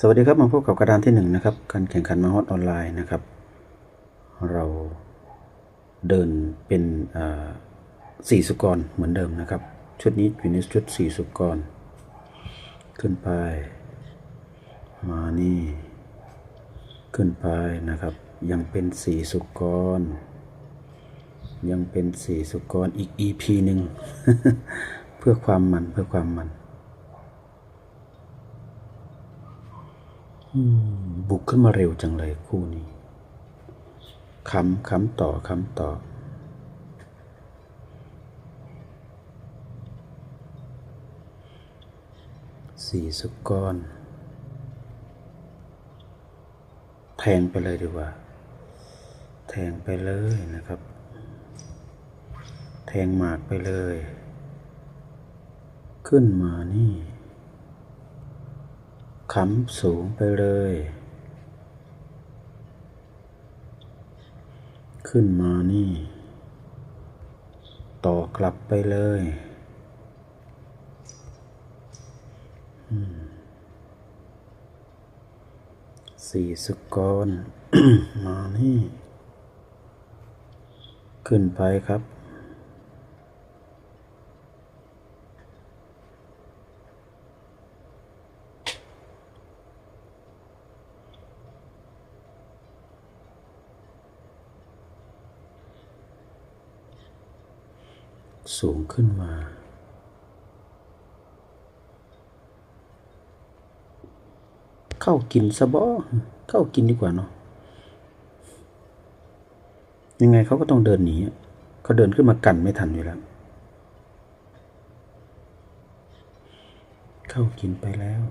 สวัสดีครับมาพบกับกระดานที่หนึ่งนะครับการแข่งขันมาฮอตออนไลน์นะครับ เราเดินเป็นสี่สุกรเหมือนเดิมนะครับ ชุดนี้อยู่ในชุดสี่สุกร ขึ้นไป มานี่ ขึ้นไปนะครับ ยังเป็นสี่สุกร ยังเป็นสี่สุกรอีก EP หนึ่งเพื่อความมันเพื่อความมัน บุกขึ้นมาเร็วจังเลยคู่นี้คำคำต่อคำต่อ สี่สุกรแทงไปเลยดีกว่า แทงไปเลยนะครับ แทงหมากไปเลย ขึ้นมานี่ ขำสูงไปเลย ขึ้นมานี่ ต่อกลับไปเลย สี่สุกรมานี่ ขึ้นไปครับ สูงขึ้นมา เข้ากินซะบ่เข้ากินดีกว่าเนาะยังไงเขาก็ต้องเดินหนีเขาเดินขึ้นมากันไม่ทันอยู่แล้ว เข้ากินไปแล้ว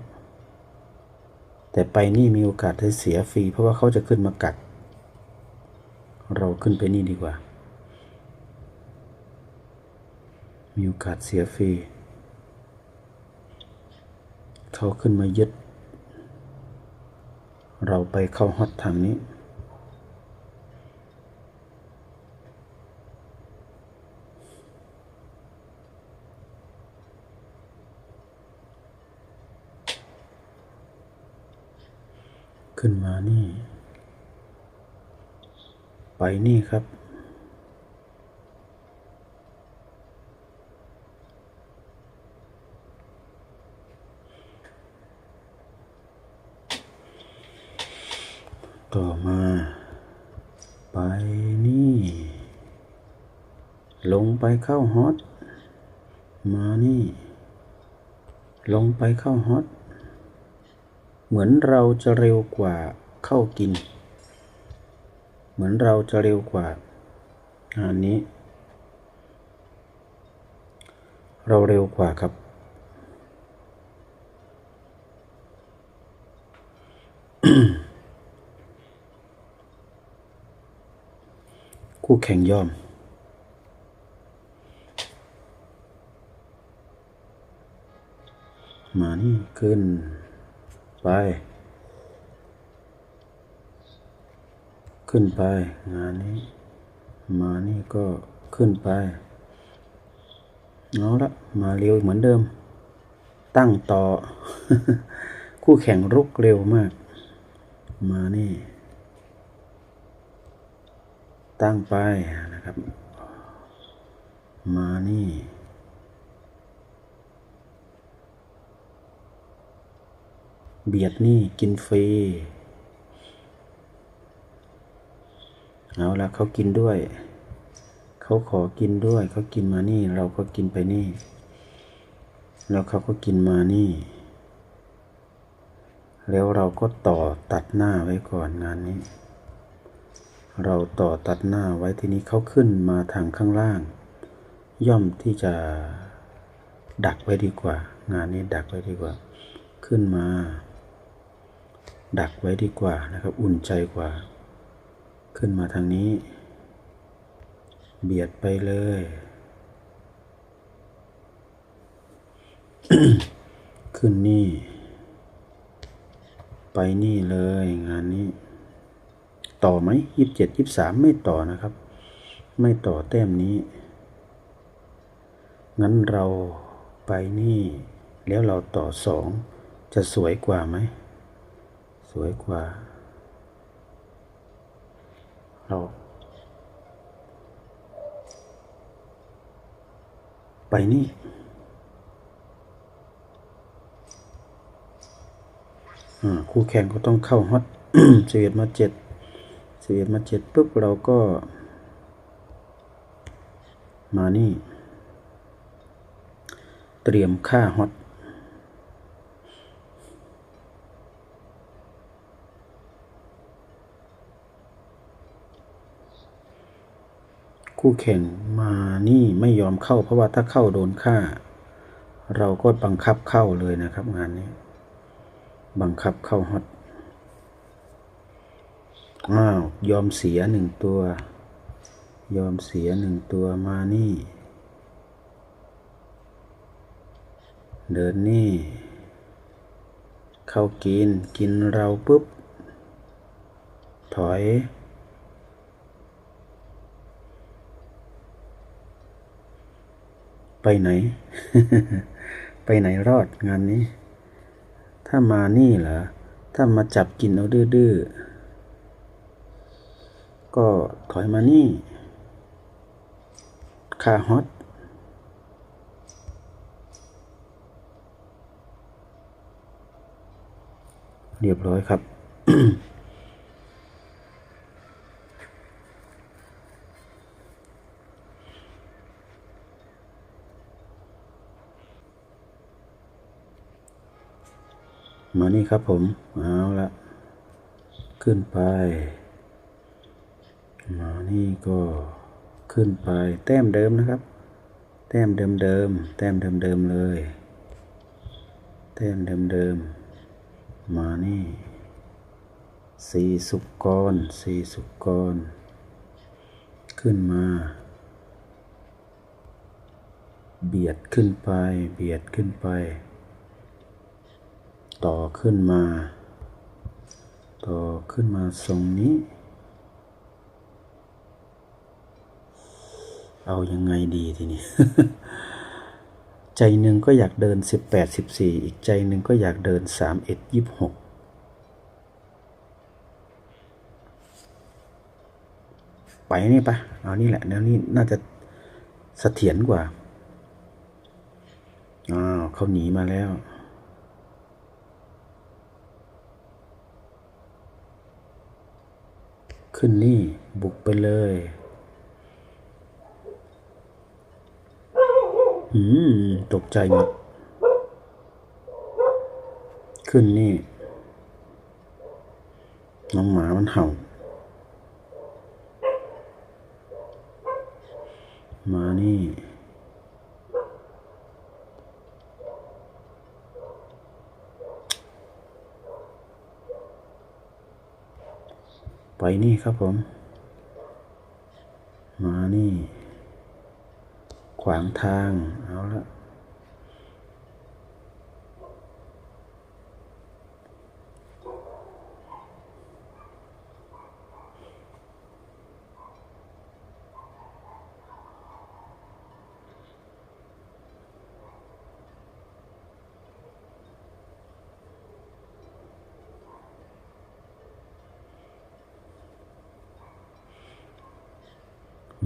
แต่ไปนี่มีโอกาสได้เสียฟรีเพราะว่าเขาจะขึ้นมากัด เราขึ้นไปนี่ดีกว่า มีโอกาสเสียฟรี เขาขึ้นมายึด เราไปเข้าฮอตทางนี้ ขึ้นมานี่ ไปนี่ครับ ต่อมา ไปนี่ ลงไป เข้าฮอตมานี่ ลงไปเข้าฮอตเหมือนเราจะเร็วกว่าเข้ากิน เหมือนเราจะเร็วกว่าอันนี้ เราเร็วกว่าครับ คู่แข่งยอม มานี่ขึ้น ไป ขึ้นไป งานนี้ มานี่ก็ขึ้นไปเอาละมาเร็วเหมือนเดิม ตั้งต่อ คู่แข่งรุกเร็วมาก มานี่ ตั้งไปนะครับ มานี่ เบียดนี่กินฟรี เอาละเขากินด้วย เขาขอกินด้วย เขากินมานี่ เราก็กินไปนี่ แล้วเขาก็กินมานี่ แล้วเราก็ต่อตัดหน้าไว้ก่อนงานนี้ เราต่อตัดหน้าไว้ทีนี้เขาขึ้นมาทางข้างล่าง ย่อมที่จะดักไว้ดีกว่า งานนี้ดักไว้ดีกว่า ขึ้นมา ดักไว้ดีกว่านะครับ อุ่นใจกว่า ขึ้นมาทางนี้ เบียดไปเลย ขึ้นนี่ ไปนี่เลยงานนี้ ต่อไหมยี่สิบเจ็ดยี่สามไม่ต่อนะครับ ไม่ต่อแต้มนี้ งั้นเราไปนี่ แล้วเราต่อสองจะสวยกว่าไหม สวยกว่า เราไปนี่คู่แข่งก็ต้องเข้าฮอตเสียดมาเจ็ดเสียดมาเจ็ดปุ๊บเราก็ มานี่ เตรียมค่าฮอต คู่แข่งมานี่ไม่ยอมเข้า เพราะว่าถ้าเข้าโดนฆ่า เราก็บังคับเข้าเลยนะครับงานนี้ บังคับเข้าฮอตอ้าวยอมเสียหนึ่งตัว ยอมเสียหนึ่งตัวมานี่ เดินนี่ เข้ากินกินเราปุ๊บ ถอย ไปไหน ไปไหนรอดงานนี้ ถ้ามานี่เหรอ ถ้ามาจับกินเอาดื้อๆ ก็ถอยมานี่ คาฮอตเรียบร้อยครับ นี่ครับผม เอาละขึ้นไป มานี่ก็ขึ้นไปแต้มเดิมนะครับ แต้มเดิมเดิมแต้มเดิมเดิมเลย แต้มเดิมเดิมมานี่สี่สุกกรสี่สุกกร ขึ้นมา เบียดขึ้นไป เบียดขึ้นไป ต่อขึ้นมา ต่อขึ้นมาทรงนี้ เอายังไงดีทีนี้ ใจหนึ่งก็อยากเดินสิบแปดสิบสี่อีกใจหนึ่งก็อยากเดินสามเอ็ดยี่หกไปนี่ปะเอานี่แหละแนวนี้น่าจะเสถียรกว่า อ้าวเขาหนีมาแล้ว ขึ้นนี่ บุกไปเลยอืมตกใจหมด ขึ้นนี่ น้องหมามันเห่า มานี่ ไปนี่ครับผม มานี่ ขวางทาง เอาละ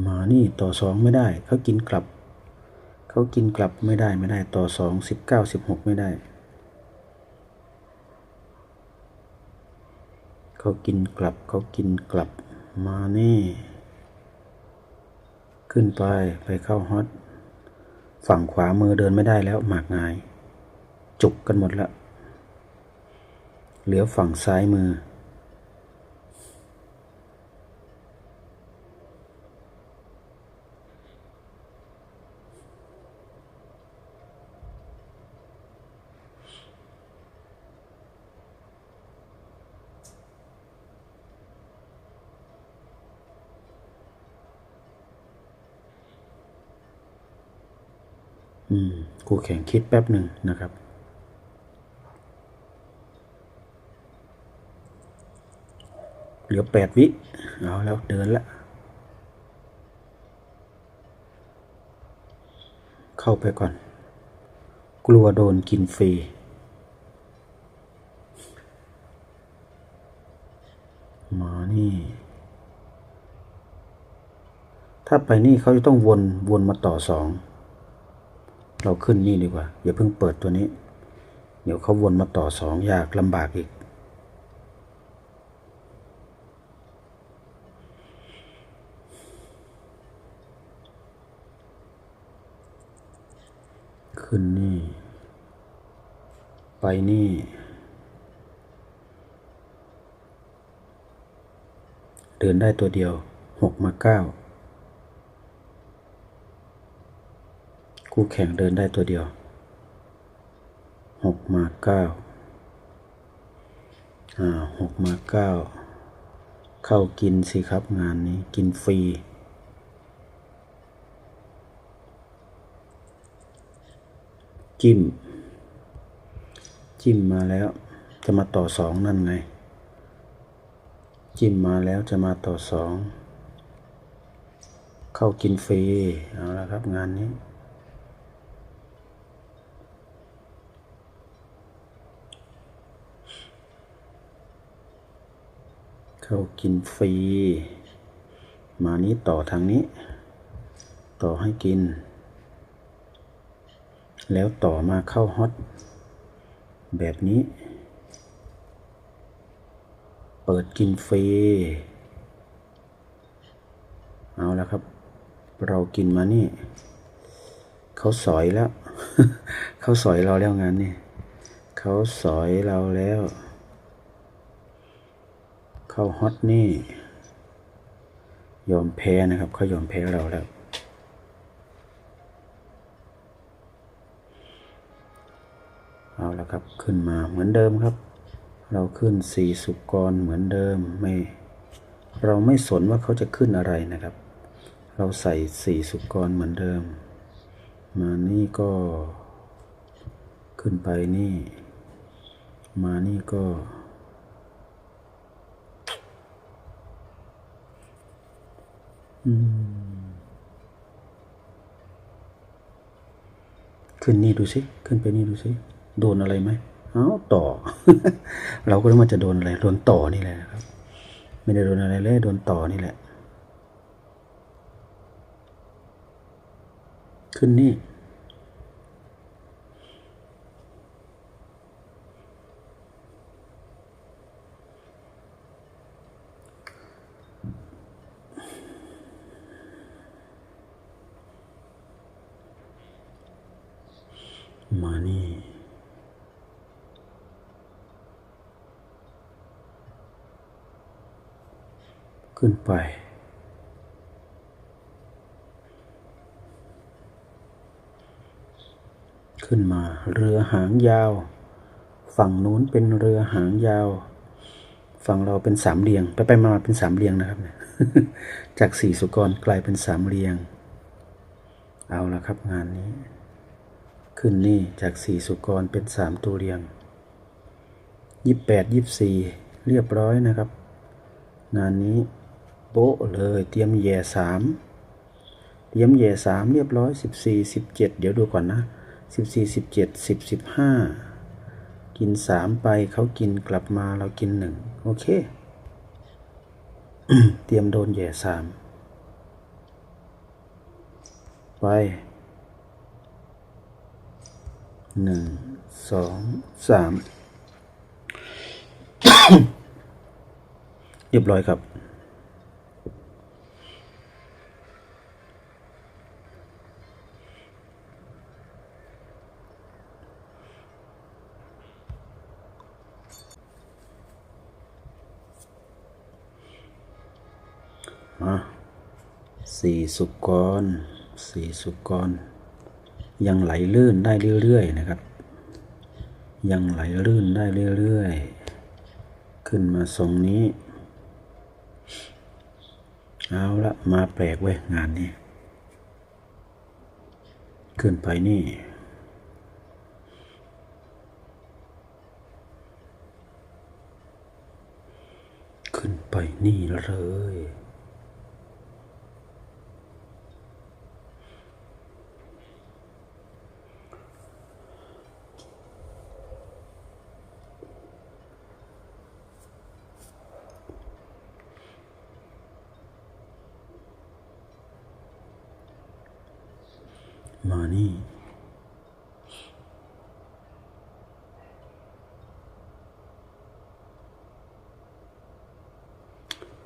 มานี่ ต่อสองไม่ได้ เขากินกลับ เขากินกลับไม่ได้ไม่ได้ต่อสองสิบเก้าสิบหกไม่ได้ เขากินกลับเขากินกลับมานี่ ขึ้นไปไปเข้าฮอตฝั่งขวามือเดินไม่ได้แล้วหมากงาย จุกกันหมดล้วเหลือฝั่งซ้ายมือ อืมคู่แข่งคิดแป๊บหนึ่งนะครับ เหลือแปดวิ เอาแล้วเดินละ เข้าไปก่อน กลัวโดนกินฟรีมานี่ ถ้าไปนี่เขาจะต้องวนวนมาต่อสอง เราขึ้นนี่ดีกว่า อย่าเพิ่งเปิดตัวนี้ เดี๋ยวเขาวนมาต่อสองยากลำบากอีก ขึ้นนี่ ไปนี่ เดินได้ตัวเดียวหกมาเก้า คู่แข่งเดินได้ตัวเดียวหกมาเก้าอ่าหกมาเก้าเข้ากินสิครับงานนี้กินฟรีจิ้ม จิ้มมาแล้ว จะมาต่อสองนั่นไง จิ้มมาแล้วจะมาต่อสอง เข้ากินฟรี เอาละครับงานนี้ เข้ากินฟรี มานี้ต่อทางนี้ ต่อให้กิน แล้วต่อมาเข้าฮอตแบบนี้ เปิดกินฟรี เอาแล้วครับ เรากินมานี่ เขาสอยแล้ว เขาสอยเราแล้วงานนี่ เขาสอยเราแล้ว เข้าฮอตนี่ ยอมแพ้นะครับเขายอมแพ้เราแล้ว เอาละครับขึ้นมาเหมือนเดิมครับ เราขึ้นสี่สุกรเหมือนเดิมไม่ เราไม่สนว่าเขาจะขึ้นอะไรนะครับ เราใส่สี่สุกรเหมือนเดิม มานี่ก็ขึ้นไปนี่ มานี่ก็ ขึ้นนี่ดูสิขึ้นไปนี่ดูสิโดนอะไรไหมเอาต่อ เราก็รู้ว่าจะโดนอะไรโดนต่อนี่แหละครับ ไม่ได้โดนอะไรเลยโดนต่อนี่แหละ ขึ้นนี่ มานี่ ขึ้นไป ขึ้นมาเรือหางยาว ฝั่งนู้นเป็นเรือหางยาว ฝั่งเราเป็นสามเหลี่ยง ไปไปมามาเป็นสามเหลี่ยงนะครับเนี่ยจากสี่สุกรกลายเป็นสามเหลี่ยง เอาละครับงานนี้ ขึ้นนี่จากสี่สุกรเป็นสามตัวเรียงยี่แปดยี่สี่เรียบร้อยนะครับ งานนี้โบ๊ะเลยเตรียมแย่สามเตรียมแย่สามเรียบร้อยสิบสี่สิบเจ็ดเดี๋ยวดูก่อนนะสิบสี่สิบเจ็ดสิบสิบห้ากินสามไปเขากินกลับมาเรากินหนึ่งโอเค เตรียมโดนแย่สามไป หนึ่งสองสามเรียบร้อยครับมาสี่สุกรสี่สุกร ยังไหลลื่นได้เรื่อยๆนะครับ ยังไหลลื่นได้เรื่อยๆ ขึ้นมาทรงนี้ เอาละมาแปลกเว้ยงานนี้ ขึ้นไปนี่ขึ้นไปนี่เลย อ มานี่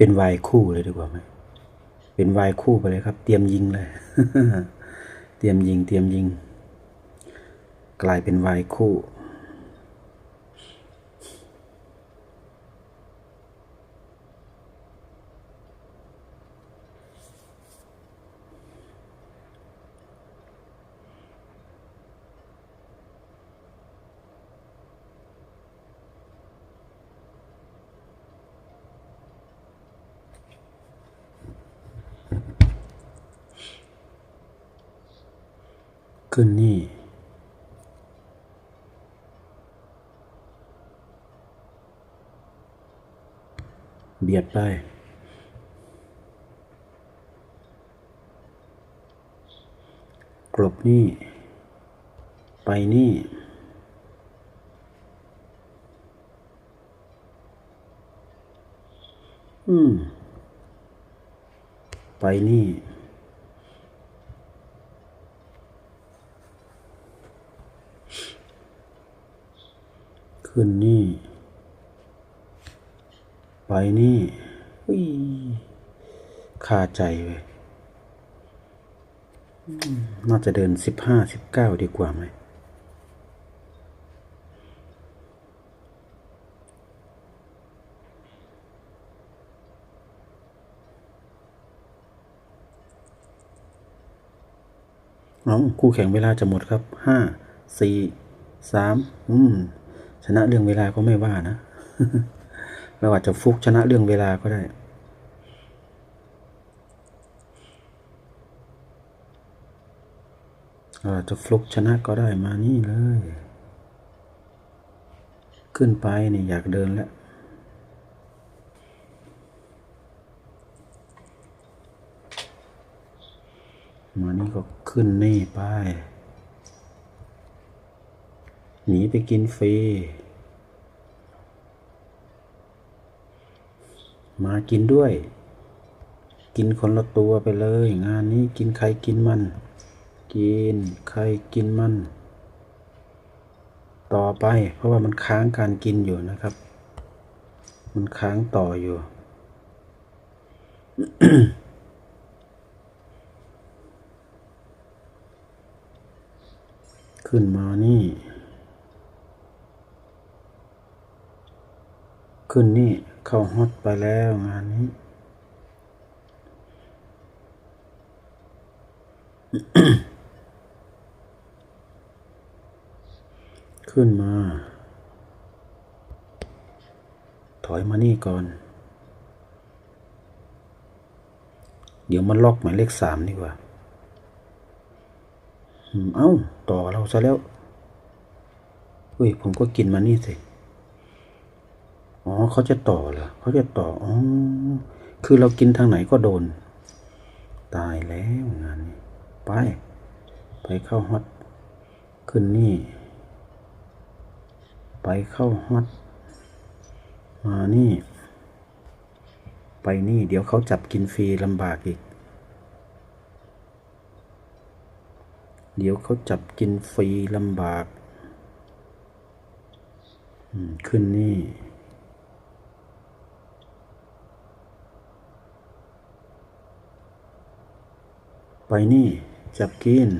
เป็นวายคู่เลยดีกว่าไหมเป็นวายคู่ไปเลยครับ เตรียมยิงเลย เตรียมยิง เตรียมยิง กลายเป็นวายคู่ ขึ้นนี่ เบียดไป กลบนี่ ไปนี่อืม ไปนี่ ขึ้นนี่ ไปนี่อุ้ยคาใจเว้ยน่าจะเดินสิบห้าสิบเก้าดีกว่าไหมเอาคู่แข่งเวลาจะหมดครับห้าสี่สามอืม ชนะเรื่องเวลาก็ไม่ว่านะ เราอาจจะฟุกชนะเรื่องเวลาก็ได้เราอาจจะฟลุกชนะก็ได้มานี่เลย ขึ้นไปนี่อยากเดินแล้วมานี่ก็ขึ้นนี่ไป หนีไปกินฟรี มากินด้วย กินคนละตัวไปเลย งานนี้กินใครกินมัน กินใครกินมัน ต่อไป เพราะว่ามันค้างการกินอยู่นะครับ มันค้างต่ออยู่ขึ้นมานี่ ขึ้นนี่เข้าฮอตไปแล้วงานนี้ ขึ้นมา ถอยมานี่ก่อน เดี๋ยวมันล็อกหมายเลขสามดีกว่าเอ้า ต่อเราซะแล้ว เฮ้ย ผมก็กินมานี่สิ อ๋อเขาจะต่อเหรอเขาจะต่ออ๋อคือเรากินทางไหนก็โดน ตายแล้วงานนี้ไป ไปเข้าฮอตขึ้นนี่ ไปเข้าฮอตมานี่ ไปนี่ เดี๋ยวเขาจับกินฟรีลำบากอีก เดี๋ยวเขาจับกินฟรีลำบาก ขึ้นนี่ ไปนี่ จับกิน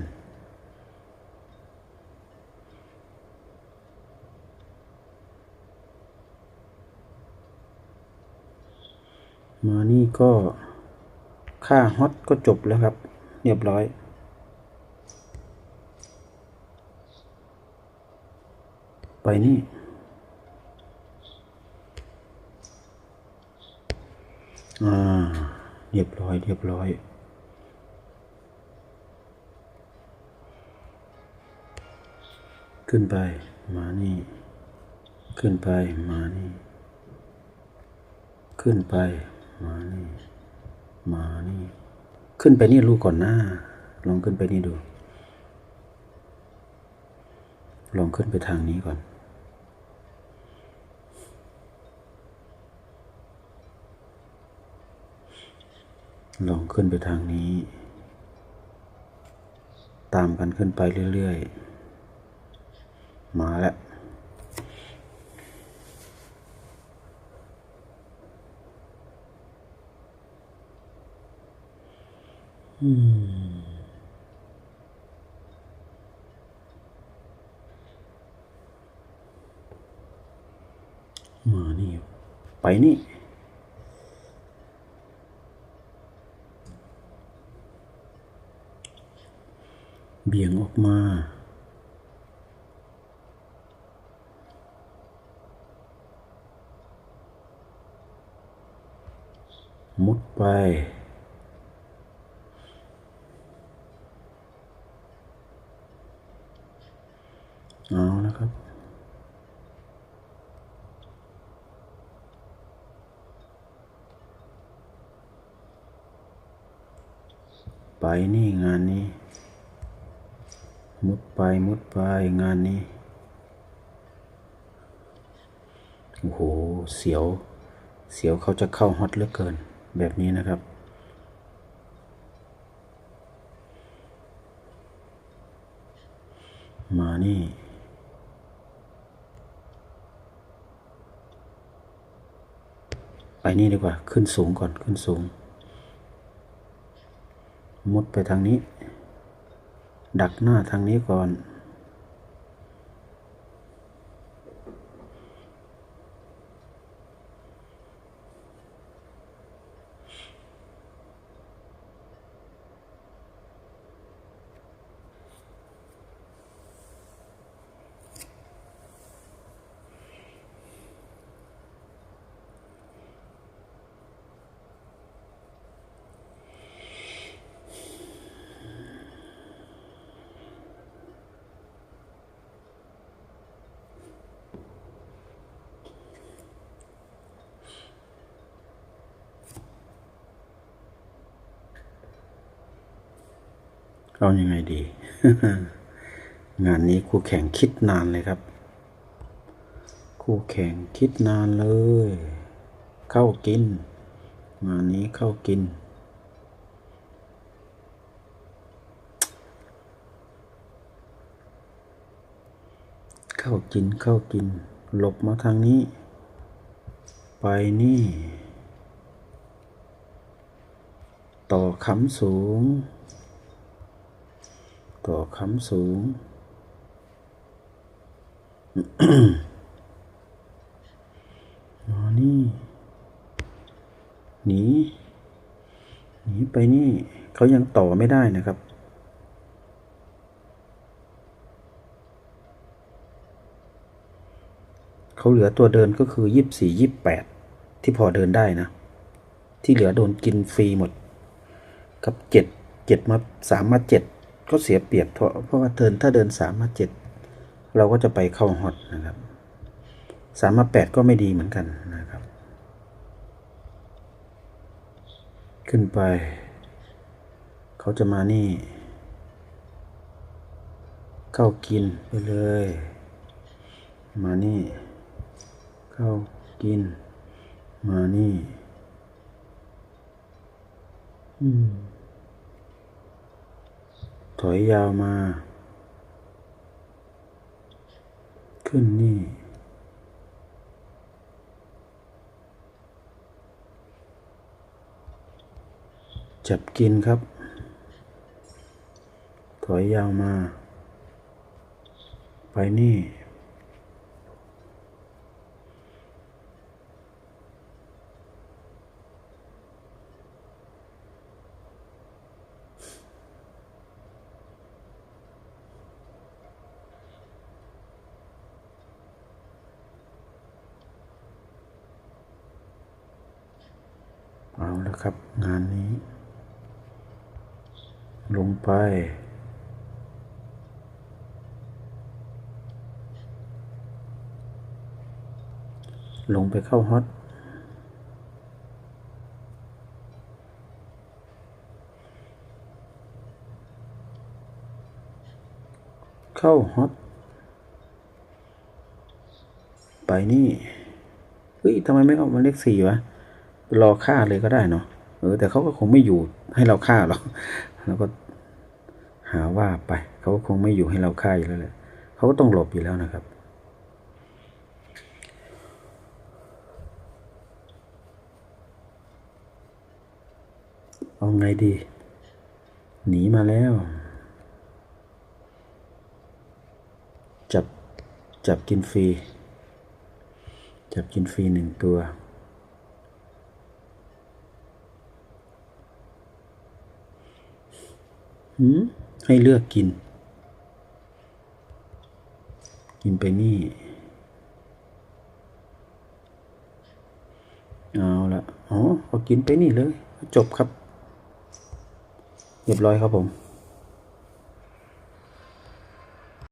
มานี่ก็ค่าฮอตก็จบแล้วครับ เรียบร้อยไปนี่ อ่า เรียบร้อย เรียบร้อย ขึ้นไป มานี่ ขึ้นไป มานี่ ขึ้นไป มานี่ มานี่ ขึ้นไปนี่ลูกก่อนหน้า ลองขึ้นไปนี่ดู ลองขึ้นไปทางนี้ก่อน ลองขึ้นไปทางนี้ ตามกันขึ้นไปเรื่อย ๆ มาแล้วมานี่ไปนี่ เบี่ยงออกมา มุดไป เอาแล้วครับ ไปนี่งานนี้ มุดไปมุดไปงานนี้ โอ้โห เสียว เสียวเขาจะเข้าฮอตเหลือเกิน แบบนี้นะครับมานี่ ไปนี่ดีกว่า ขึ้นสูงก่อน ขึ้นสูง มุดไปทางนี้ ดักหน้าทางนี้ก่อน เอาอยัางไงดี งานนี้คู่แข่งคิดนานเลยครับ คู่แข่งคิดนานเลย เข้ากิน งานนี้เข้ากิน เข้ากินเข้ากิน หลบมาทางนี้ ไปนี่ ต่อคำสูง ต่อคำสูงมานี่ หนี หนีไปนี่ เขายังต่อไม่ได้นะครับเขาเหลือตัวเดินก็คือยี่สี่ยี่แปดที่พอเดินได้นะ ที่เหลือโดนกินฟรีหมด กับเจ็ดเจ็ดมาสามมาเจ็ด ก็เสียเปรียบเพราะเพราะว่าเดินถ้าเดินสามมาเจ็ดเราก็จะไปเข้าฮอตนะครับสามมาแปดก็ไม่ดีเหมือนกันนะครับ ขึ้นไป เขาจะมานี่ เข้ากินไปเลย มานี่ เข้ากิน มานี่ อืม ถอยยาวมา ขึ้นนี่ จับกินครับ ถอยยาวมา ไปนี่ ครับงานนี้ ลงไป ลงไปเข้าฮอตเข้าฮอตไปนี่เฮ้ยทำไมไม่เอามาเลขสี่วะ รอฆ่าเลยก็ได้เนาะเออแต่เขาก็คงไม่อยู่ให้เราฆ่าหรอกแล้วก็หหาว่าไปเขาก็คงไม่อยู่ให้เราฆ่าอยู่แล้วแหละเขาก็ต้องหลบอยู่แล้วนะครับ เอาไงดี หนีมาแล้ว จับจับกินฟรี จับกินฟรีหนึ่งตัว หืม ให้เลือกกิน กินไปนี่ เอาละอ๋อเอากินไปนี่เลย จบครับ เรียบร้อยครับผม